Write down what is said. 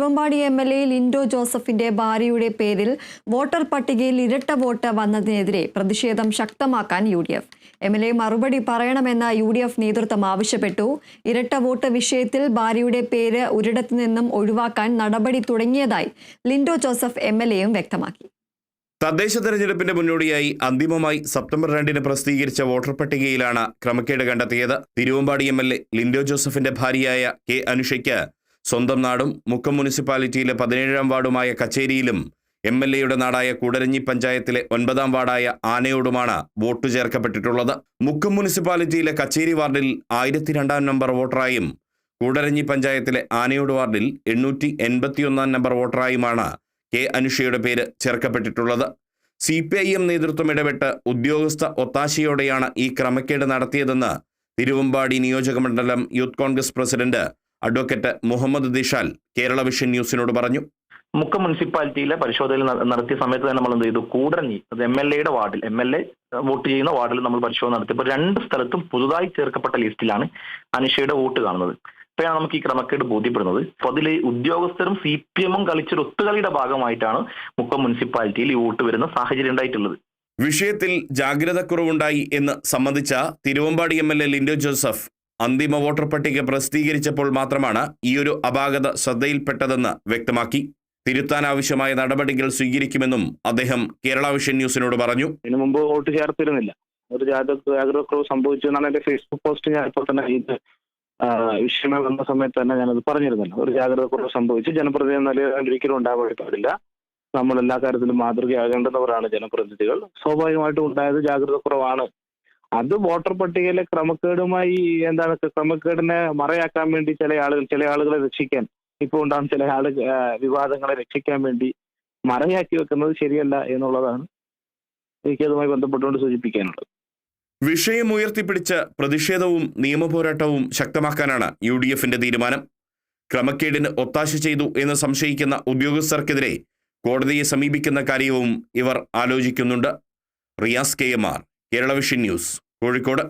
Thiruvambady M L എയിൽ ഇൻഡോ ജോസഫിന്റെ ഭാര്യയുടെ പേരിൽ വോട്ടർ പട്ടികയിൽ ഇരട്ട വോട്ട് വന്നതിനെതിരെ പ്രതിഷേധം ശക്തമാക്കാൻ U D F. M L A മറുപടി പറയണമെന്ന യു ഡി എഫ് നേതൃത്വം ആവശ്യപ്പെട്ടു. ഇരട്ട വോട്ട് വിഷയത്തിൽ ഭാര്യയുടെ പേര് ഒരിടത്തു നിന്നും ഒഴിവാക്കാൻ നടപടി തുടങ്ങിയതായി ലിൻഡോ ജോസഫ് എം എൽ എയും വ്യക്തമാക്കി. തദ്ദേശ തെരഞ്ഞെടുപ്പിന്റെ മുന്നോടിയായി അന്തിമമായി സെപ്റ്റംബർ രണ്ടിന് പ്രസിദ്ധീകരിച്ച വോട്ടർ പട്ടികയിലാണ് ക്രമക്കേട് കണ്ടെത്തിയത്. Thiruvambady M L A Linto ജോസഫിന്റെ ഭാര്യയായ കെ അനുഷയ്ക്ക് സ്വന്തം നാടും മുക്കം മുനിസിപ്പാലിറ്റിയിലെ പതിനേഴാം വാർഡുമായ കച്ചേരിയിലും എം എൽ എയുടെ നാടായ കൂടരഞ്ഞി പഞ്ചായത്തിലെ ഒൻപതാം വാർഡായ ആനയോടുമാണ് വോട്ട് ചേർക്കപ്പെട്ടിട്ടുള്ളത്. മുക്കം മുനിസിപ്പാലിറ്റിയിലെ കച്ചേരി വാർഡിൽ ആയിരത്തി രണ്ടാം നമ്പർ വോട്ടറായും കൂടരഞ്ഞി പഞ്ചായത്തിലെ ആനയോട് വാർഡിൽ എണ്ണൂറ്റി എൺപത്തിയൊന്നാം നമ്പർ വോട്ടറായുമാണ് കെ അനുഷയുടെ പേര് ചേർക്കപ്പെട്ടിട്ടുള്ളത്. സി പി ഐ എം നേതൃത്വം ഇടപെട്ട് ഉദ്യോഗസ്ഥ ഒത്താശയോടെയാണ് ഈ ക്രമക്കേട് നടത്തിയതെന്ന് തിരുവമ്പാടി നിയോജകമണ്ഡലം youth Congress president advocate Muhammad Dishal Kerala vision ന്യൂസിനോട് പറഞ്ഞു. മുക്ക മുനിസിപ്പാലിറ്റിയിലെ പരിശോധന ന- നടത്തിയ സമയത്ത് തന്നെ നമ്മൾ എന്ത് ചെയ്തു? കൂടരഞ്ഞി അത് എം എൽ എയുടെ വാർഡിൽ എം എൽ എ വോട്ട് ചെയ്യുന്ന വാർഡിൽ നമ്മൾ പരിശോധന നടത്തിയപ്പോൾ രണ്ട് സ്ഥലത്തും പുതുതായി ചേർക്കപ്പെട്ട ലിസ്റ്റിലാണ് അനുഷയുടെ വോട്ട് കാണുന്നത്. ഇപ്പോഴാണ് നമുക്ക് ഈ ക്രമക്കേട് ബോധ്യപ്പെടുന്നത്. അപ്പൊ അതിൽ ഉദ്യോഗസ്ഥരും സി പി എമ്മും കളിച്ചൊരു ഒത്തുകളിയുടെ ഭാഗമായിട്ടാണ് മുക്കം മുനിസിപ്പാലിറ്റിയിൽ ഈ വോട്ട് വരുന്ന സാഹചര്യം ഉണ്ടായിട്ടുള്ളത്. വിഷയത്തിൽ ജാഗ്രതക്കുറവുണ്ടായി എന്ന് സംബന്ധിച്ച Thiruvambady M L A Linto Joseph അന്തിമ വോട്ടർ പട്ടിക പ്രസിദ്ധീകരിച്ചപ്പോൾ മാത്രമാണ് ഈയൊരു അപാകത ശ്രദ്ധയിൽപ്പെട്ടതെന്ന് വ്യക്തമാക്കി. തിരുത്താൻ ആവശ്യമായ നടപടികൾ സ്വീകരിക്കുമെന്നും അദ്ദേഹം കേരള വിഷൻ ന്യൂസിനോട് പറഞ്ഞു. ഇതിനു മുമ്പ് വോട്ട് ചേർത്തിരുന്നില്ല. ഒരു ജാഗ്രത സംഭവിച്ചു എന്നാണ് എന്റെ ഫേസ്ബുക്ക് പോസ്റ്റ് ഞാൻ ഇപ്പോൾ തന്നെ ഇത് ആ, വിഷയമേ വന്ന സമയത്ത് തന്നെ ഞാനത് പറഞ്ഞിരുന്നല്ലോ. ഒരു ജാഗ്രത കുറവ് സംഭവിച്ചു ജനപ്രതിനിധി നല്ല ഒരിക്കലും ഉണ്ടാവാൻ പാടില്ല. നമ്മൾ എല്ലാ കാര്യത്തിലും മാതൃകയാകേണ്ടുന്നവരാണ് ജനപ്രതിനിധികൾ. സ്വാഭാവികമായിട്ടും ഉണ്ടായത് ജാഗ്രതക്കുറവാണ്. അത് വോട്ടർ പട്ടികയിലെ ക്രമക്കേടുമായി എന്താണ് ക്രമക്കേടിനെ മറയാക്കാൻ വേണ്ടി ചില ആളുകൾ ചില ആളുകളെ രക്ഷിക്കാൻ ഇപ്പോൾ ഉണ്ടാകുന്ന ചില ആൾ വിവാദങ്ങളെ രക്ഷിക്കാൻ വേണ്ടി മറയാക്കി വെക്കുന്നത് ശരിയല്ല എന്നുള്ളതാണ് എനിക്ക് അതുമായി ബന്ധപ്പെട്ടുകൊണ്ട് സൂചിപ്പിക്കാനുള്ളത്. വിഷയം ഉയർത്തിപ്പിടിച്ച പ്രതിഷേധവും നിയമപോരാട്ടവും ശക്തമാക്കാനാണ് യു ഡി എഫിന്റെ തീരുമാനം. ക്രമക്കേടിന് ഒത്താശ ചെയ്തു എന്ന് സംശയിക്കുന്ന ഉദ്യോഗസ്ഥർക്കെതിരെ കോടതിയെ സമീപിക്കുന്ന കാര്യവും ഇവർ ആലോചിക്കുന്നുണ്ട്. Riyas K M R Kerala vision news. Kozhikode.